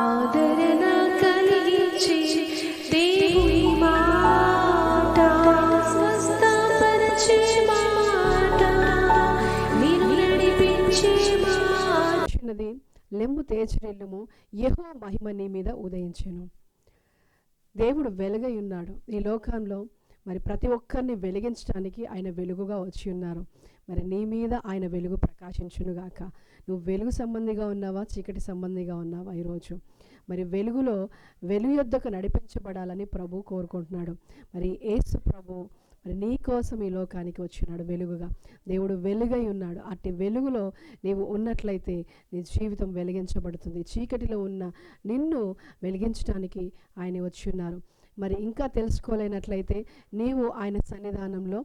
ఆదరణ కలిగించే దేవుని మాట స్వస్థపరిచే మాట. నడిపించే మాట. లెమ్ము యహో మహిమ నీ మీద ఉదయించెను. దేవుడు వెలుగై ఉన్నాడు. ఈ లోకంలో మరి ప్రతి ఒక్కరిని వెలిగించడానికి ఆయన వెలుగుగా వచ్చి ఉన్నారు. మరి నీ మీద ఆయన వెలుగు ప్రకాశించునుగాక నువ్వు వెలుగు సంబంధిగా ఉన్నావా? చీకటి సంబంధిగా ఉన్నావా ఈరోజు? మరి వెలుగులో వెలుగు యొద్దకు నడిపించబడాలని ప్రభు కోరుకుంటున్నాడు. మరి ఏసు ప్రభు మరి నీ కోసం ఈ లోకానికి వచ్చినాడు వెలుగుగా. దేవుడు వెలుగై ఉన్నాడు. అట్టి వెలుగులో నీవు ఉన్నట్లయితే నీ జీవితం వెలిగించబడుతుంది. చీకటిలో ఉన్న నిన్ను వెలిగించడానికి ఆయన వచ్చి ఉన్నారు. మరి ఇంకా తెలుసుకోలేనట్లయితే నీవు ఆయన సన్నిధానంలో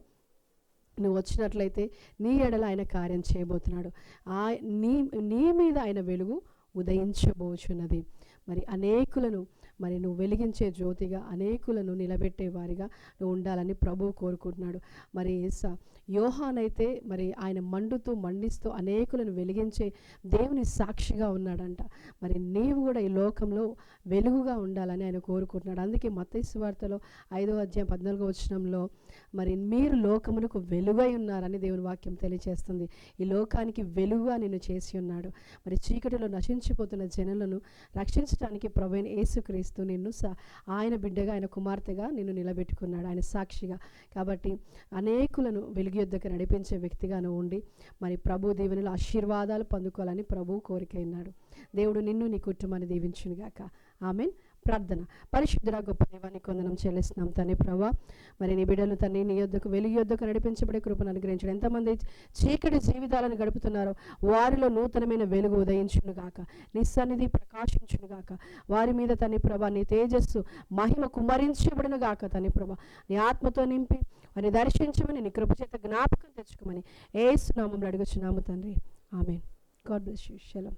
నువ్వు వచ్చినట్లయితే నీ ఎడల ఆయన కార్యం చేయబోతున్నాడు. ఆ నీ నీ మీద ఆయన వెలుగు ఉదయించబోచున్నది. మరి అనేకులను మరి నువ్వు వెలిగించే జ్యోతిగా అనేకులను నిలబెట్టే వారిగా నువ్వు ఉండాలని ప్రభువు కోరుకుంటున్నాడు. మరి స యోహానైతే మరి ఆయన మండుతూ మండిస్తూ అనేకులను వెలిగించే దేవుని సాక్షిగా ఉన్నాడంట. మరి నీవు కూడా ఈ లోకంలో వెలుగుగా ఉండాలని ఆయన కోరుకుంటున్నాడు. అందుకే మత్తయి వార్తలో ఐదో అధ్యాయం పద్నాలుగో వచనంలో మరి మీరు లోకమునకు వెలుగై ఉన్నారని దేవుని వాక్యం తెలియజేస్తుంది ఈ లోకానికి వెలుగుగా నిన్ను చేసి ఉన్నాడు. మరి చీకటిలో నశించిపోతున్న జనులను రక్షించడానికి ప్రవీణ్ యేసుక్రీస్తు నిన్ను స ఆయన బిడ్డగా ఆయన కుమార్తెగా నిన్ను నిలబెట్టుకున్నాడు. ఆయన సాక్షిగా. కాబట్టి అనేకులను వెలుగు యుద్ధకు నడిపించే వ్యక్తిగాను ఉండి మరి ప్రభు దీవెనలు ఆశీర్వాదాలు పొందుకోవాలని ప్రభు కోరికైనాడు దేవుడు నిన్ను నీ కుటుంబాన్ని దీవించునుగాక. ఆమెన్. ప్రార్థన. పరిశుద్ధుడ గొప్ప దేవాన్ని కొందనం చెల్లిస్తున్నాం తని ప్రభా. మరి నీ బిడ్డలు తన్ని నీ యొద్దకు వెలుగు యొద్దకు నడిపించబడే కృపను అనుగ్రహించడం. ఎంతమంది చీకటి జీవితాలను గడుపుతున్నారో వారిలో నూతనమైన వెలుగు ఉదయించును గాక. నీ సన్నిధి ప్రకాశించునుగాక వారి మీద తని ప్రభా నీ తేజస్సు మహిమ కుమ్మరించబడునుగాక తని ప్రభా. నీ ఆత్మతో నింపి వారిని దర్శించమని నీ కృపచేత జ్ఞాపకం తెచ్చుకోమని ఏ సునామంలో అడుగుచున్నాము తండ్రి. ఆమెన్. God bless you. శలం